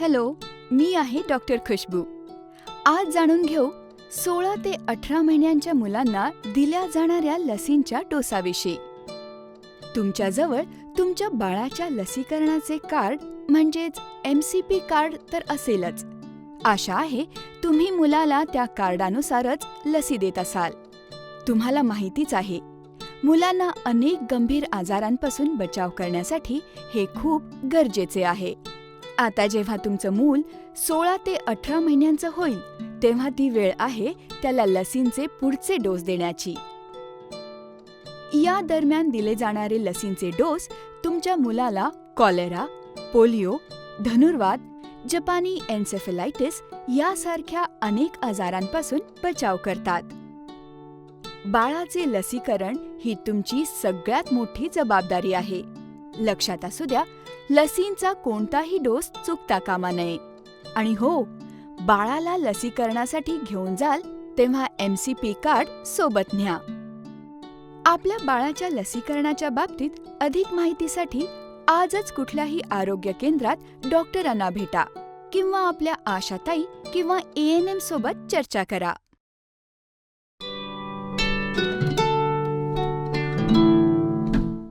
Hello मी आहे doctor Khushboo. आज जाणून घेऊ सोळा ते अठरा महिन्यांच्या मुलांना दिल्या जाणाऱ्या लसींच्या डोसाविषयी. तुमच्याजवळ तुमच्या बाळाच्या लसीकरणाचे कार्ड म्हणजेच एम सी पी कार्ड तर असेलच. आशा आहे तुम्ही मुलाला त्या कार्डानुसारच लसी देत असाल. तुम्हाला माहितीच आहे मुलांना अनेक गंभीर आजारांपासून बचाव करण्यासाठी हे खूप गरजेचे आहे. आता जेव्हा तुमचं मूल सोळा ते अठरा महिन्यांचं होईल तेव्हा ती वेळ आहे त्याला लसींचे पुढचे डोस देण्याची. या दरम्यान दिले जाणारे लसींचे डोस तुमच्या मुलाला कॉलेरा पोलिओ धनुर्वाद जपानी एन्सेफेलायटिस यासारख्या अनेक आजारांपासून बचाव करतात. बाळाचे लसीकरण ही तुमची सगळ्यात मोठी जबाबदारी आहे. लक्षात असू द्या लसींचा कोणताही डोस चुकता कामा नये. आणि हो बाळाला लसीकरणासाठी घेऊन जाल तेव्हा एम सी पी कार्ड सोबत न्या. आपल्या बाळाच्या लसीकरणाच्या बाबतीत अधिक माहितीसाठी आजच कुठल्याही आरोग्य केंद्रात डॉक्टरांना भेटा किंवा आपल्या आशाताई किंवा एएनएम सोबत चर्चा करा.